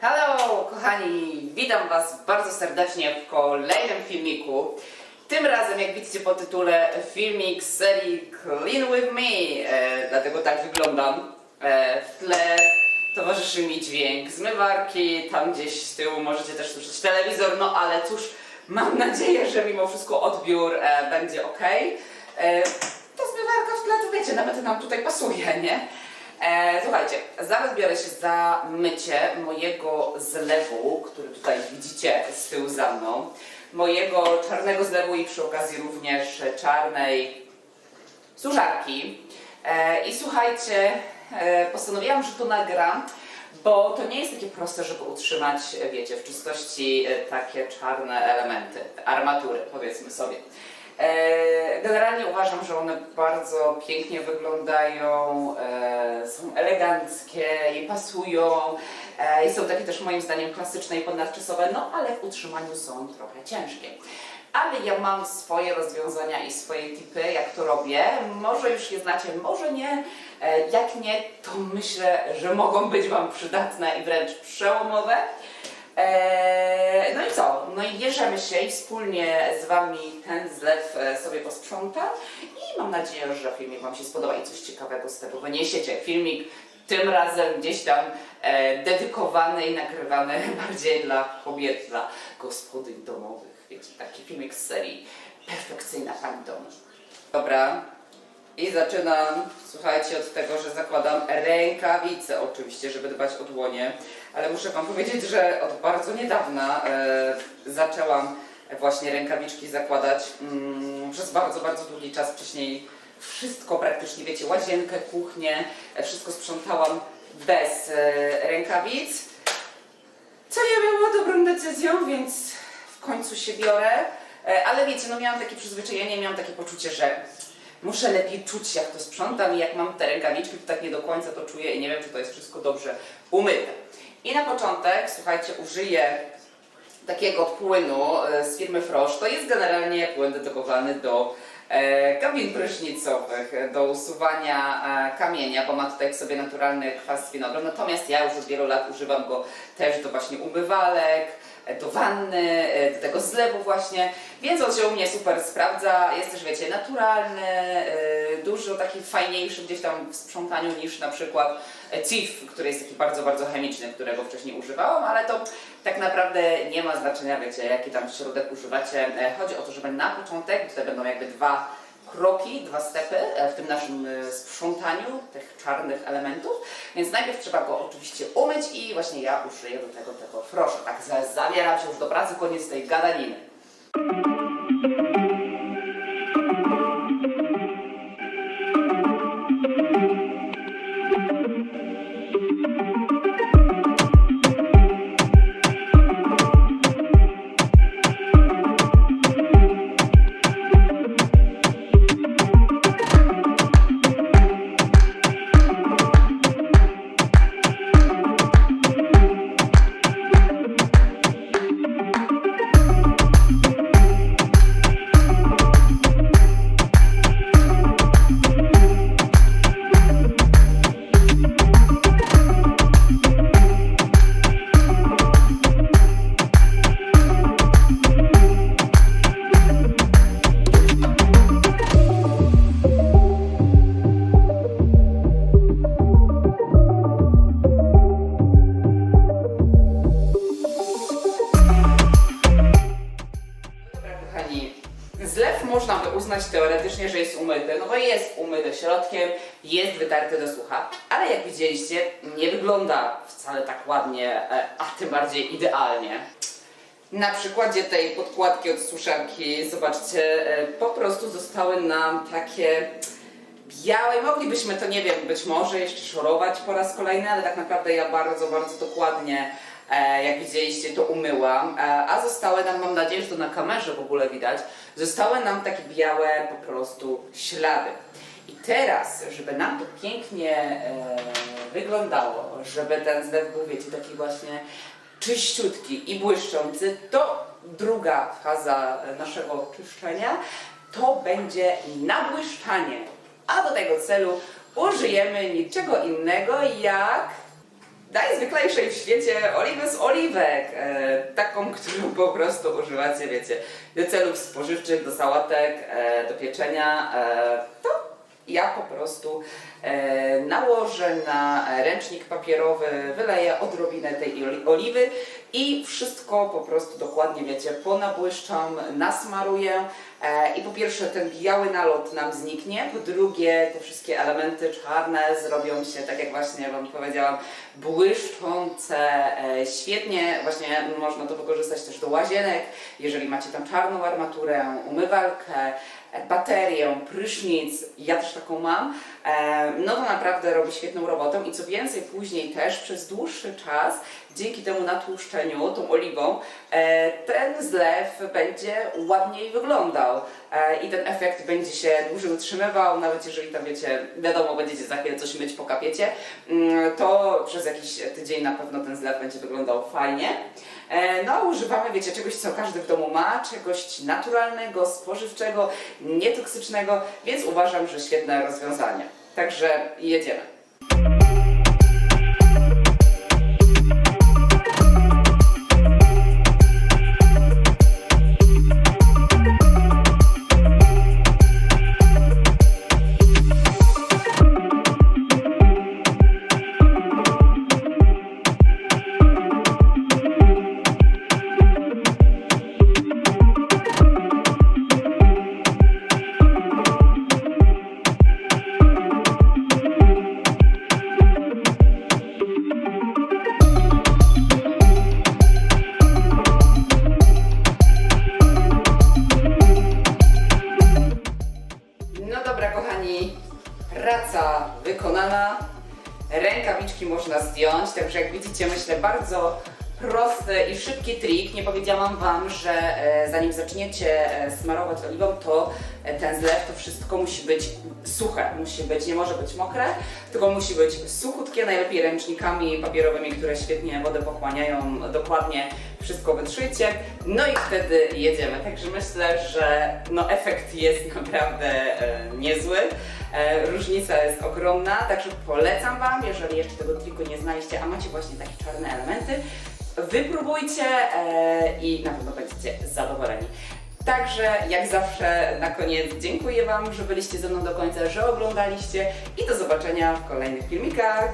Hello, kochani! Witam Was bardzo serdecznie w kolejnym filmiku. Tym razem, jak widzicie po tytule, filmik z serii Clean With Me. E, dlatego tak wyglądam. E, w tle towarzyszy mi dźwięk zmywarki, tam gdzieś z tyłu możecie też słyszeć telewizor, no ale cóż, mam nadzieję, że mimo wszystko odbiór e, będzie ok. E, to zmywarka w tle, to wiecie, nawet nam tutaj pasuje, nie? E, słuchajcie, zaraz biorę się za mycie mojego zlewu, który tutaj widzicie z tyłu za mną. Mojego czarnego zlewu i przy okazji również czarnej suszarki. E, I słuchajcie, e, postanowiłam, że to nagram, bo to nie jest takie proste, żeby utrzymać, wiecie, w czystości e, takie czarne elementy, armatury, powiedzmy sobie. E, Generalnie uważam, że one bardzo pięknie wyglądają, e, są eleganckie i pasują e, i są takie też moim zdaniem klasyczne i ponadczasowe, no ale w utrzymaniu są trochę ciężkie. Ale ja mam swoje rozwiązania i swoje tipy, jak to robię. Może już je znacie, może nie. Jak nie, to myślę, że mogą być Wam przydatne i wręcz przełomowe. Eee, no i co? No i bierzemy się i wspólnie z Wami ten zlew e, sobie posprzątam i mam nadzieję, że filmik Wam się spodoba i coś ciekawego z tego wyniesiecie. Filmik tym razem gdzieś tam e, dedykowany i nagrywany bardziej dla kobiet, dla gospodyń domowych. Wiecie, taki filmik z serii Perfekcyjna Pani Domu. Dobra, i zaczynam, słuchajcie, od tego, że zakładam rękawice, oczywiście, żeby dbać o dłonie, ale muszę Wam powiedzieć, że od bardzo niedawna e, zaczęłam właśnie rękawiczki zakładać. Mm, przez bardzo, bardzo długi czas wcześniej wszystko praktycznie, wiecie, łazienkę, kuchnię, e, wszystko sprzątałam bez e, rękawic. Co nie było dobrą decyzją, więc w końcu się biorę. E, Ale wiecie, no miałam takie przyzwyczajenie, miałam takie poczucie, że muszę lepiej czuć, jak to sprzątam i jak mam te rękawiczki, to tak nie do końca to czuję i nie wiem, czy to jest wszystko dobrze umyte. I na początek, słuchajcie, użyję takiego płynu e, z firmy Frosch. To jest generalnie płyn dedykowany do kabin prysznicowych, e, do usuwania e, kamienia, bo ma tutaj w sobie naturalny kwas winogron. Natomiast ja już od wielu lat używam go też do właśnie umywalek, e, do wanny, e, do tego zlewu właśnie, więc on się u mnie super sprawdza. Jest też, wiecie, naturalny, e, dużo taki fajniejszy gdzieś tam w sprzątaniu niż na przykład CIF, który jest taki bardzo, bardzo chemiczny, którego wcześniej używałam, ale to tak naprawdę nie ma znaczenia, wiecie, jaki tam środek używacie. E, Chodzi o to, żeby na początek, tutaj będą jakby dwa kroki, dwa stepy e, w tym naszym e, sprzątaniu tych czarnych elementów, więc najpierw trzeba go oczywiście umyć i właśnie ja użyję do tego tego frosza. Tak, za- zabieram się już do pracy, koniec tej gadaniny. Uznać teoretycznie, że jest umyty, no bo jest umyty środkiem, jest wytarty do sucha, ale jak widzieliście, nie wygląda wcale tak ładnie, e, a tym bardziej idealnie. Na przykładzie tej podkładki od suszarki, zobaczcie, e, po prostu zostały nam takie białe. Moglibyśmy to, nie wiem, być może jeszcze szorować po raz kolejny, ale tak naprawdę ja bardzo, bardzo dokładnie, jak widzieliście, to umyłam. E, a zostały nam, mam nadzieję, że to na kamerze w ogóle widać, zostały nam takie białe po prostu ślady. I teraz, żeby nam to pięknie e, wyglądało, żeby ten zlew był, wiecie, taki właśnie czyściutki i błyszczący, to druga faza naszego czyszczenia to będzie nabłyszczanie. A do tego celu użyjemy niczego innego jak najzwyklejszej w świecie oliwy z oliwek. E, taką, którą po prostu używacie, wiecie, do celów spożywczych, do sałatek, e, do pieczenia. E, to ja po prostu nałożę na ręcznik papierowy, wyleję odrobinę tej oli- oliwy i wszystko po prostu dokładnie, wiecie, ponabłyszczam, nasmaruję. E, i po pierwsze ten biały nalot nam zniknie, po drugie te wszystkie elementy czarne zrobią się, tak jak właśnie Wam powiedziałam, błyszczące, e, świetnie, właśnie można to wykorzystać też do łazienek, jeżeli macie tam czarną armaturę, umywalkę, baterię, prysznic, ja też taką mam, e, no to naprawdę robi świetną robotę i co więcej później też przez dłuższy czas, dzięki temu natłuszczeniu, tą oliwą, e, ten zlew będzie ładniej wyglądał e, i ten efekt będzie się dłużej utrzymywał, nawet jeżeli tam wiecie, wiadomo, będziecie za chwilę coś myć po kapiecie, mm, to przez jakiś tydzień na pewno ten zlew będzie wyglądał fajnie. E, No, używamy, wiecie, czegoś, co każdy w domu ma, czegoś naturalnego, spożywczego, nietoksycznego, więc uważam, że świetne rozwiązanie. Także jedziemy. Zdjąć, także jak widzicie, myślę, bardzo prosty i szybki trik. Nie powiedziałam Wam, że e, zanim zaczniecie e, smarować oliwą, to e, ten zlew, to wszystko musi być suche. Musi być, nie może być mokre, tylko musi być suchutkie, najlepiej ręcznikami papierowymi, które świetnie wodę pochłaniają. Dokładnie wszystko wytrzyjcie. No i wtedy jedziemy. Także myślę, że no, efekt jest naprawdę niezły. Różnica jest ogromna, także polecam Wam, jeżeli jeszcze tego triku nie znaliście, a macie właśnie takie czarne elementy, wypróbujcie e, i na pewno będziecie zadowoleni. Także jak zawsze na koniec dziękuję Wam, że byliście ze mną do końca, że oglądaliście i do zobaczenia w kolejnych filmikach.